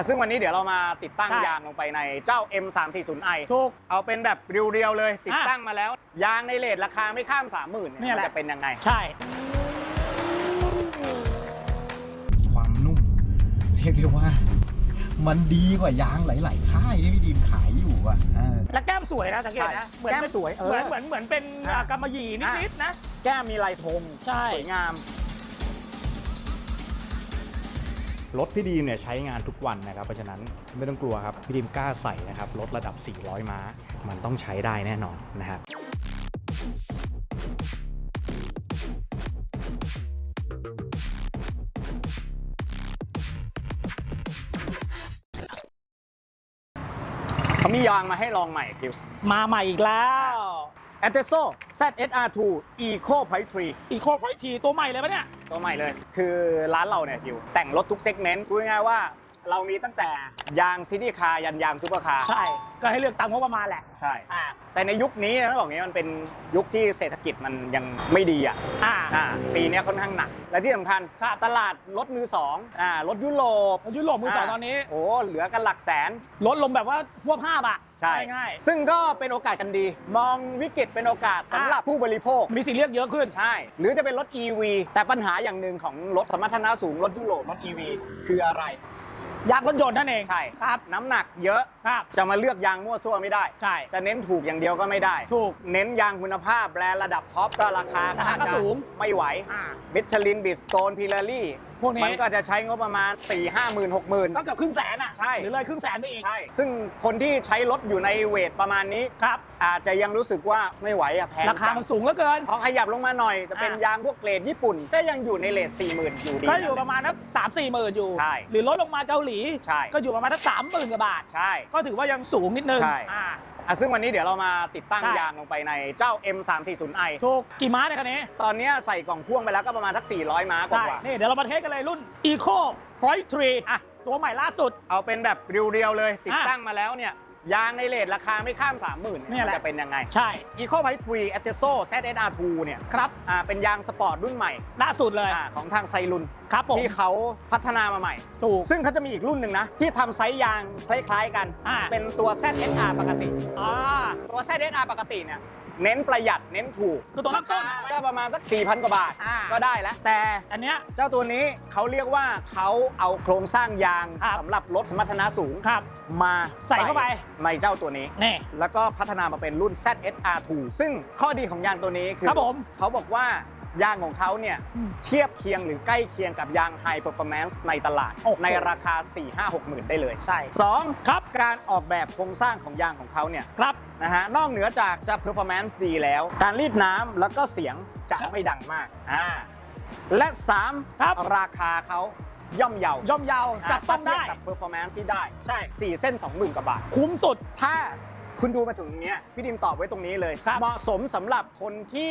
อะซึ่งวันนี้เดี๋ยวเรามาติดตั้งใช่ยางลงไปในเจ้า M340i ถูก เอาเป็นแบบเรียวๆเลย ติดอะตั้งมาแล้ว ยางในเลทราคาไม่ข้าม 30,000เนี่ยเนี่ยมันแหละจะเป็นยังไง ใช่ ความนุ่ม เรียกได้ว่า มันดีกว่ายางหลาย ๆ ค่ายที่พี่ดีมขายอยู่อะเออ และแก้มสวยนะสังเกตนะเหมือนแก้มเป็นสวยเอเหมืออนเหมือนเหมือนเป็นอะ อ่ากำมะหยี่นิดๆนะ แก้มมีลายธงใช่ สวยงาม รถพี่ดีมเนี่ยใช้งานทุกวันนะครับ เพราะฉะนั้นไม่ต้องกลัวครับ พี่ดีมกล้าใส่นะครับ รถระดับ 400 ม้า มันต้องใช้ได้แน่นอนนะครับเขามียางมาให้ลองใหม่คิว มาใหม่อีกแล้ว a t e s o ZSR2 Eco Pipe 3อีโคไพทีตัวใหม่เลยปะเนี่ย ตัวใหม่เลย คือร้านเราเนี่ยคิวแต่งรถทุกเซกเมนต์พูดง่ายๆว่า เรามีตั้งแต่ยางซิตี้คาร์ยันยางซูเปอร์คาร์ใช่ ก็ให้เลือกตามงบประมาณแหละ ใช่อ่า แต่ในยุคนี้ต้องบอกอย่างนี้มันเป็นยุคที่เศรษฐกิจมันยังไม่ดีอะอ่า อ่าปีเนี้ยค่อนข้างหนัก และที่สำคัญครับ ตลาดรถมือสองอ่ารถยุโรปยุโรปมือสองตอนนี้ โอ้เหลือกันหลักแสน ลดลงแบบว่าพวกภาพอะใช่ง่ายซึ่งก็เป็นโอกาสกันดี มองวิกฤตเป็นโอกาสสำหรับผู้บริโภค ๆมีสิทธิ์เลือกเยอะขึ้น ใช่ หรือจะเป็นรถ EV แต่ปัญหาอย่างหนึ่งของรถสมรรถนะสูง รถยุโรปรถ EV คืออะไร ยางรถยนต์นั่นเองใช่ ครับ น้ำหนักเยอะ ครับ จะมาเลือกยางมั่วซั่วไม่ได้ ใช่ จะเน้นถูกอย่างเดียวก็ไม่ได้ ถูก เน้นยางคุณภาพแบรนด์ระดับท็อปก็ราคาราคาก็อาจจะสูง ไม่ไหวอ่ามิชลินบิสโตนพิลารี่ พวกนี้มันก็จะใช้งบประมาณ 4 5 0 0 0 0 6 0 0 ก็เกือบครึ่งแสนอะใช่ หรือเลยครึ่งแสนไปอีก ใช่ ซึ่งคนที่ใช้รถอยู่ในเวทประมาณนี้ ครับ อาจจะยังรู้สึกว่าไม่ไหวอะแพงราคาจังมันสูงเหลือเกิน พอขยับลงมาหน่อยจะเป็นอะ ยางพวกเกรดญี่ปุ่นก็ยังอยู่ในเลท40,000 อยู่ดี ก็อยู่ปนะระมาณนักสามสี่หมื่นอยู่ ใช่หรือลดลงมาเกาหลี ใช่ ก็อยู่ประมาณนักสามหมื่นกว่าบาท ใช่ ก็ถือว่ายังสูงนิดนึงใช่ อ่า อะซึ่งวันนี้เดี๋ยวเรามาติดตั้งใช่ ยางลงไปในเจ้า M340i ถูกกี่ม้าในยคันนี้ ตอนเนี้ยใส่กล่องพ่วงไปแล้วก็ประมาณสัก 400 ม้ากใช่ ว่านี่ เดี๋ยวเรามาเทสกันเลยรุ่น Eco Point 3อะตัวใหม่ล่าสุด ๆเอาเป็นแบบเรียวๆเลย ติดอะตั้งมาแล้วเนี่ย ยางในเลทราคาไม่ข้าม 30,000เนี่เนี่ยยแหละจะเป็นยังไง ใช่ Eco Pipe 3 a t e s o ZSR2 เนี่ยครับ อ่าเป็นยางสปอร์ตรุ่นใหม่ล่าสุดเลยอ่าของทางไซรุนครับผมที่เขาพัฒนามาใหม่ ถูก ซึ่งเขาจะมีอีกรุ่นหนึ่งนะ ที่ทำไซส์ยางคล้ายๆกัน อ่า เป็นตัว ZSR ปกติ อ่า ตัว ZSR ปกติเนี่ย เน้นประหยัดเน้นถูกคือตัวเริ่มต้นอะก็ประมาณสัก4,000 กว่าบาท อ่า ก็ได้แล้ว แต่อันเนี้ย เจ้าตัวนี้เขาเรียกว่าเขาเอาโครงสร้างยางครับ สำหรับรถสมรรถนะสูง ครับ มาใส่เข้าไป ในเจ้าตัวนี้ นี่ แล้วก็พัฒนามาเป็นรุ่น ZSR2 ซึ่งข้อดีของยางตัวนี้คือครับผม เขาบอกว่า ยางของเขาเนี่ยอืมเทียบเคียงหรือใกล้เคียงกับยาง High Performance ในตลาดโอ้โหในราคา 4 5 6หมื่นได้เลยใช่2ครับการออกแบบโครงสร้างของยางของเขาเนี่ยครับนะฮะนอกเหนือจากจะ performance ดีแล้ว การรีดน้ำแล้วก็เสียงจะครับไม่ดังมากอ่าและ3ครับราคาเขาย่อมเยาย่อมเยาวจับต้องได้ถ้าเทียบกับ performance ที่ได้ใช่ 4 เส้น 20,000กว่าบาท คุ้มสุดถ้าคุณดูมาถึงตรงเนี้ยพี่ดิมตอบไว้ตรงนี้เลยครับเหมาะสมสำหรับคนที่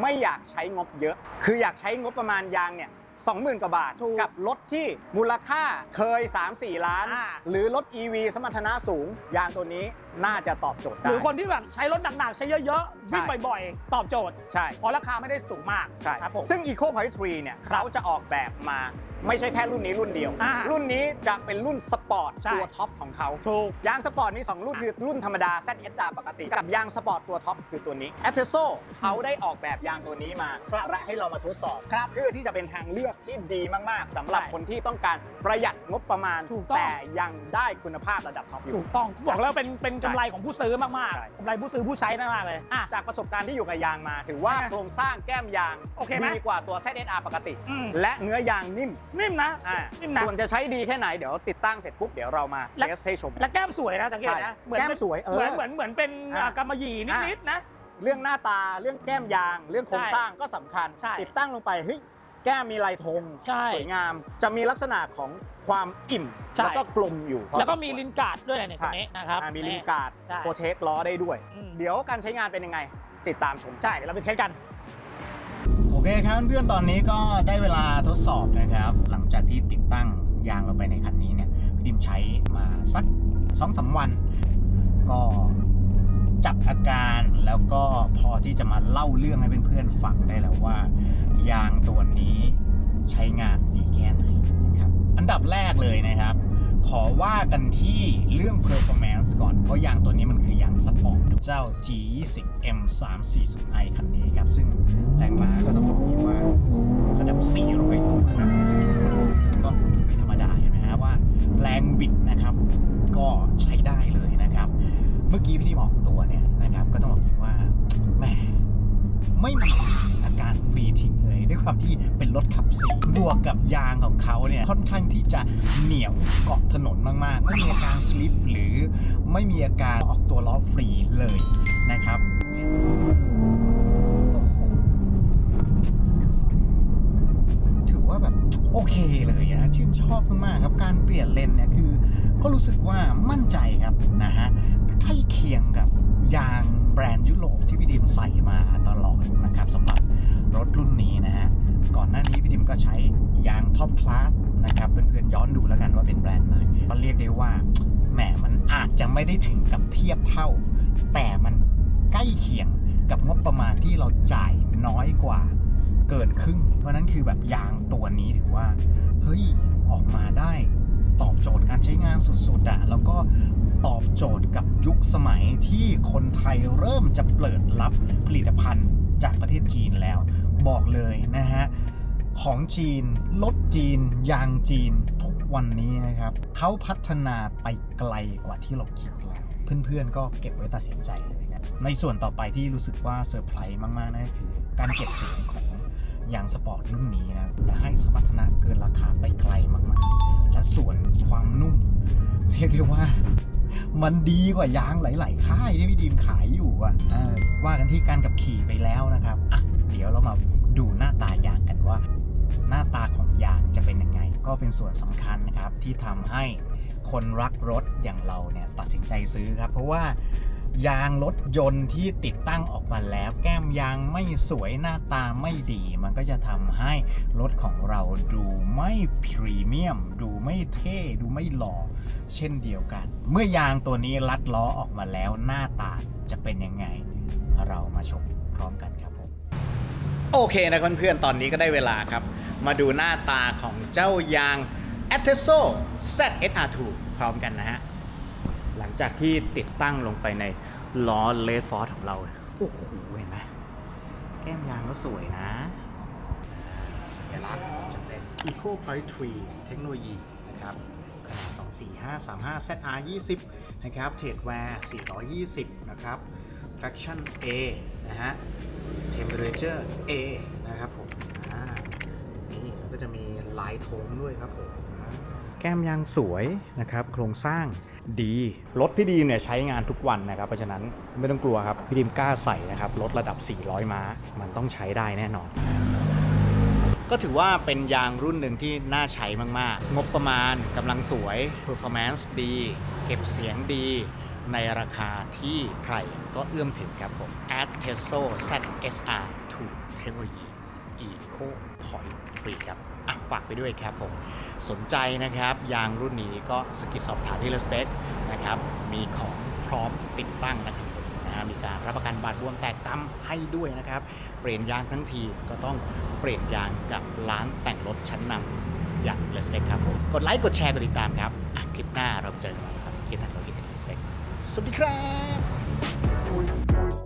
ไม่อยากใช้งบเยอะ คืออยากใช้งบประมาณยางเนี่ย20,000กว่าบาท ถูกกับรถที่มูลค่าเคย 3-4 ล้าน อ่า หรือรถ EV สมรรถนะสูง ยางตัวนี้น่าจะตอบโจทย์หได้ รือคนที่แบบใช้รถหนักๆ ใช้เยอะๆวิ่งใช่บ่อยๆ ตอบโจทย์ ใช่ เพราะราคาไม่ได้สูงมากใช่ ครับผม ซึ่ง Eco Point 3เนี่ยเขาจะออกแบบมา ไม่ใช่แค่รุ่นนี้รุ่นเดียว อ่ารุ่นนี้จะเป็นรุ่นสปอร์ตใช่ ตัวท็อปของเขา ถูก ยางสปอร์ตมี 2 รุ่นคือรุ่นธรรมดา ZSR ปกติ กับยางสปอร์ตตัวท็อปคือตัวนี้ a t e s o เขาได้ออกแบบยางตัวนี้มาและให้เรามาทดสอบครับเพื่อที่จะเป็นทางเลือกที่ดีมากๆสำหรับใช่คนที่ต้องการประหยัดงบประมาณ ถูกต้อง แต่ยังได้คุณภาพระดับท็อปอยู่ ถูกต้องบอกแล้วเป็นเป็นกำไรของผู้ซื้อมากใช่ ๆกำไรผู้ซื้อผู้ใช้มากๆเลยอะ จากประสบการณ์ที่อยู่กับยางมา ถือว่าเป็นไงโครงสร้างแก้มยางโอเคไหม ดีกว่าตัว ZSR ปกติ อืม และเนื้อยางนิ่มนิ่มนะ อ่านิ่มนะ ส่วนจะใช้ดีแค่ไหนเดี๋ยวติดตั้งเสร็จปุ๊บเดี๋ยวเรามาและ เทสให้ชม และแก้มสวยนะสังเกตนะใช่เหมือนแก้มเป็นสวยเออเหมือนเหมือนเหมือนเป็นอะอ่ากำมะหยี่นิดๆนะ เรื่องหน้าตาเรื่องแก้มยาง เรื่องโครงใช่สร้างก็สำคัญ ใช่ ติดตั้งลงไปเฮ้ยแก้มมีลายธงใช่ สวยงาม จะมีลักษณะของความอิ่ม ใช่ แล้วก็กลมอยู่พอแล้วก็สควรมีลินการ์ดด้วยเนี่ยตรงนี้นะครับ อ่ามีลิงการ์ดใช่ โปรเทคล้อได้ด้วย อืมเดี๋ยวการใช้งานเป็นยังไง ติดตามชม ใช่เดี๋ยวเราไปเทสกันโอเคครับเพื่อนตอนนี้ก็ได้เวลาทดสอบนะครับ หลังจากที่ติดตั้งยางลงไปในคันนี้เนี่ยพี่ดิมใช้มาสักสองสามวัน ก็จับอาการแล้วก็พอที่จะมาเล่าเรื่องให้เพื่อนๆฟังได้แล้วว่า ยางตัวนี้ใช้งานดีแค่ไหนนะครับ อันดับแรกเลยนะครับ ขอว่ากันที่เรื่อง performance ก่อน เพราะยางตัวนี้มันคือยางสปอร์ตเจ้า G20 M340i คันนี้ครับ ซึ่งแรงม้าก็ต้องบอกอย่างว่าระดับ 400 ตัวนะครับก็ไม่ธรรมดาเห็นไหมฮะว่าแรงบิดนะครับ ก็ใช้ได้เลยนะครับ เมื่อกี้พี่ที่ออกตัวเนี่ยนะครับ ก็ต้องบอกอย่างว่าแหมไม่มา ทิ้งเลย ด้วยความที่เป็นรถขับสีบวกกับยางของเขาเนี่ยค่อนข้างที่จะเหนียวเกาะถนนมากๆ ไม่มีอาการสลิปหรือไม่มีอาการออกตัวล้อฟรีเลยนะครับถือว่าแบบโอเคเลยนะชื่นชอบมากๆครับ การเปลี่ยนเลนเนี่ยคือ ก็รู้สึกว่ามั่นใจครับนะฮะใกล้เคียง ท็อปคลาสนะครับเพื่อนๆย้อนดูแล้วกันว่าเป็นแบรนด์ไหนก็เรียกได้ว่าแหมมันอาจจะไม่ได้ถึงกับเทียบเท่า แต่มันใกล้เคียงกับงบประมาณที่เราจ่ายน้อยกว่าเกินครึ่ง เพราะนั้นคือแบบยางตัวนี้ถือว่า เฮ้ย ออกมาได้ตอบโจทย์การใช้งานสุดๆอะแล้วก็ตอบโจทย์กับยุคสมัยที่คนไทยเริ่มจะเปิดรับผลิตภัณฑ์จากประเทศจีนแล้ว บอกเลยนะฮะ ของจีน รถจีน ยางจีน ทุกวันนี้นะครับเขาพัฒนาไปไกลกว่าที่เราคิดแล้ว เพื่อนๆ ก็เก็บไว้ตัดสินใจเลยนะ ในส่วนต่อไปที่รู้สึกว่าเซอร์ไพรส์มากๆนั่นคือ การเก็บเสียงของยางสปอร์ตรุ่นนี้นะแต่ให้สมรรถนะเกินราคาไปไกลมากๆ และส่วนความนุ่ม เรียกได้ว่ามันดีกว่ายางหลาย ๆ ค่ายที่พี่ดีมขายอยู่อะว่ากันที่การกับขี่ไปแล้วนะครับอะเดี๋ยวเรามา เป็นส่วนสำคัญนะครับที่ทำให้คนรักรถอย่างเราเนี่ยตัดสินใจซื้อครับ เพราะว่ายางรถยนต์ที่ติดตั้งออกมาแล้ว แก้มยางไม่สวยหน้าตาไม่ดี มันก็จะทำให้รถของเราดูไม่พรีเมียม ดูไม่เท่ ดูไม่หล่อ เช่นเดียวกัน เมื่อยางตัวนี้ลัดล้อออกมาแล้วหน้าตาจะเป็นยังไง เรามาชมพร้อมกัน โอเคนะเพื่อนๆ ตอนนี้ก็ได้เวลาครับ มาดูหน้าตาของเจ้ายาง a t e s o ZSR2 พร้อมกันนะฮะ หลังจากที่ติดตั้งลงไปในล้อเลฟอร์ของเรา โอ้โห เห็นไหมแก้มยางก็สวยนะ สัญลักษณ์จะเป็น Eco Point 3 เทคโนโลยีนะครับขนาด 24535 ZR 20 นะครับ เทรดแวร์ 420 นะครับ Traction A นะฮะ Temperature A นะครับผมนี่ก็จะมีลายโทงด้วยครับผมแก้มยางสวยนะครับ โครงสร้างดี รถพี่ดีมเนี่ยใช้งานทุกวันนะครับ เพราะฉะนั้นไม่ต้องกลัวครับ พี่ดีมกล้าใส่นะครับ รถระดับ 400 ม้า มันต้องใช้ได้แน่นอน ก็ถือว่าเป็นยางรุ่นหนึ่งที่น่าใช้มาก ๆ งบประมาณกำลังสวย performance ดี เก็บเสียงดี ในราคาที่ใครก็เอื้อมถึงครับผม a t e s o ZSR 2 เทคโนโลยี Eco Point 3ครับอะฝากไปด้วยครับผม สนใจนะครับ ยางรุ่นนี้ก็สกิดสอบถามที่เลสเปคนะครับ มีของพร้อมติดตั้งนะครับนะมีการรับประกันบาดบวมแตกตั้มให้ด้วยนะครับ เปลี่ยนยางทั้งทีก็ต้องเปลี่ยนยางกับร้านแต่งรถชั้นนำอย่างเลสเปคครับผม กดไลค์กดแชร์กดติดตามครับคลิปหน้าเราเจอกันครับคลิปหน้าเราคิดถึงเลสเปค สวัสดีครับ